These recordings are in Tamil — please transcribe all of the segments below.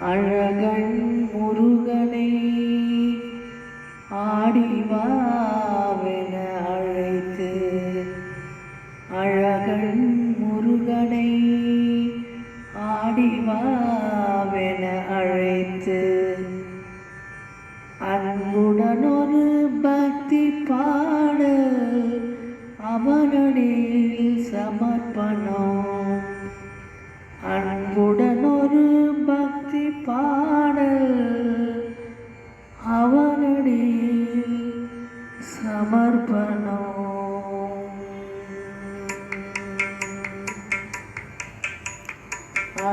அழகன் முருகனை ஆடிவாவென அழைத்து அழகன் முருகனை ஆடிவாவென அழைத்து அன்புடன் ஒரு பக்தி பாடல் அவனடியில் சமர்ப்பணம்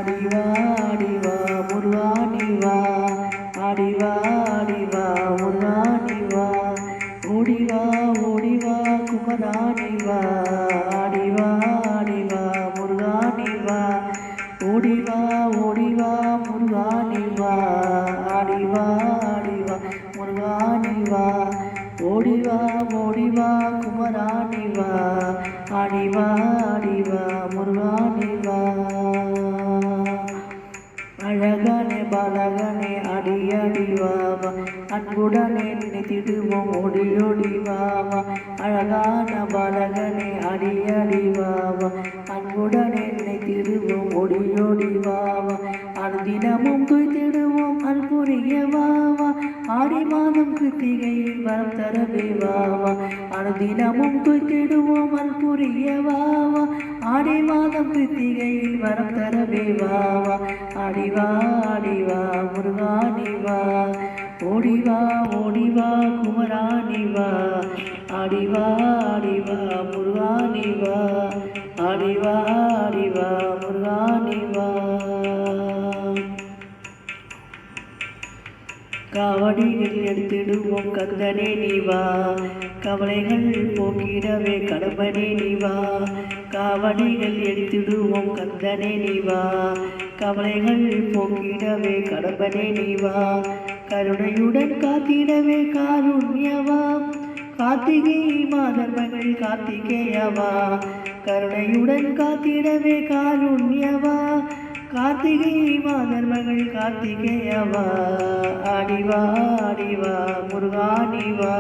ஆடிவா ஆடிவா முருகானிவா ஆடிவா ஆடிவா முருகானிவா ஓடிவா ஓடிவா குமராணிவா ஆடிவா ஆடிவா முருகானிவா ஓடிவா ஓடிவா முருகானிவா ஆடிவா ஆடிவா முருகானிவா ஓடிவா ஓடிவா குமராணிவா ஆடிவா ஆடிவா முருகானிவா அழகனே பாலகனே அடியடி வாவா. அன்புடனே நினைத்திடுவோம் ஓடி ஓடி வாவா. அழகான பாலகனே அடியடி வாவா. அன்புடனே நினைத்திடுவோம் ஓடி ஓடி வாவா. அனுதினமும் துய்த்திடுவோம் அன்புரிய வாவா. ஆடி மாதம் கிருத்திகையில் வரம் தரவே வாவா. அனுதினமும் துய்த்திடுவோம் அன்புரிய வாவா. ஆடி மாதம் கிருத்திகையில் வரம் தரவே வாவா ஆடிவா ஆடிவா முருகானிவா ஓடிவா ஓடிவா குமரானிவா ஆடிவா ஆடிவா முருகானிவா ஆடிவா ஆடிவா முருகானிவா காவடியில் எடுத்திடுவோம் கந்தனே நீவா கவலைகள் போக்கிடவே கடம்பனே நீவா காவடிகள் எடுத்திடுவோம் கந்தனே நீவா கவலைகள் போக்கிடவே கடம்பனே நீவா கருணையுடன் காத்திடவே காருண்யவா. கார்த்திகை மாதர் மகள் கார்த்திகேயவா. கருணையுடன் காத்திடவே காருண்யவா. கார்த்திகை மாதர் மகள் கார்த்திகேயவா ஆடிவா ஆடிவா முருகானிவா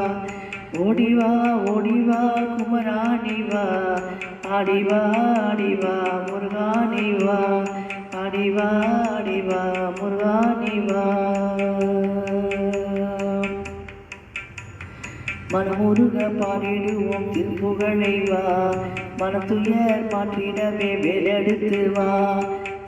ஓடிவா ஓடிவா குமராணிவா ஆடிவா ஆடிவா முருகானிவா ஆடிவா ஆடிவா முருகானிவா மனமுருக பாடிடுவோம் திருப்புகழை வா மனத்துயர் மாற்றிடவே வேலெடுத்து வா.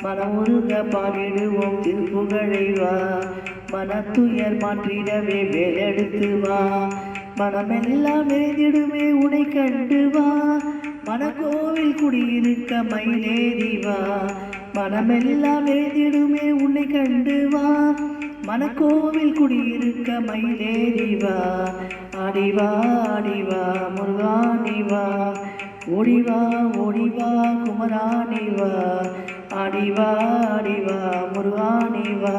மனமுருக பாடிடுவோம் திருப்புகழை வா. மனத்துயர் மாற்றிடவே வேலெடுத்து வா. மனமெல்லாம் நிறைந்திடுமே உனை கண்டு வா. மனக்கோவில் குடியிருக்க மயிலேறி வா. மனமெல்லாம் நிறைந்திடுமே உன்னை கண்டு வா. மனக்கோவில் குடியிருக்க மயிலேறிவா அடிவா அடிவா முருகானிவா ஓடிவா ஓடிவா குமரானிவா ஆடிவா ஆடிவா முருகானிவா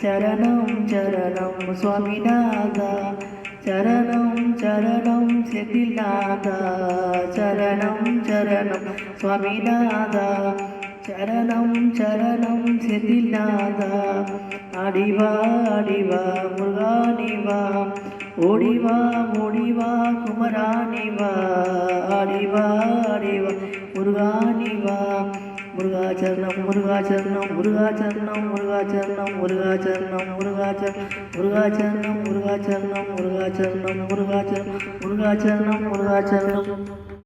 சரணம் சரணம் சுவாமிநாதா சரணம் சரணம் செந்தில்நாதா சரணம் சரணம் சுவாமிநாதா சரணம் சரணம் செந்தில்நாதா அடிவா அடிவா முருகானிவா ஓடிவா ஓடிவா குமராணிவா ஆடிவா ஆடிவா முருகாணிவா முருகாச்சரணம் முருகாச்சரணம் முருகாச்சரணம் முருகாச்சரணம் முருகாச்சரணம் முருகாச்சரணம் முருகாச்சரணம் முருகாச்சரணம் முருகாச்சரணம் முருகாச்சரணம் முருகாச்சரணம் முருகாச்சரணம்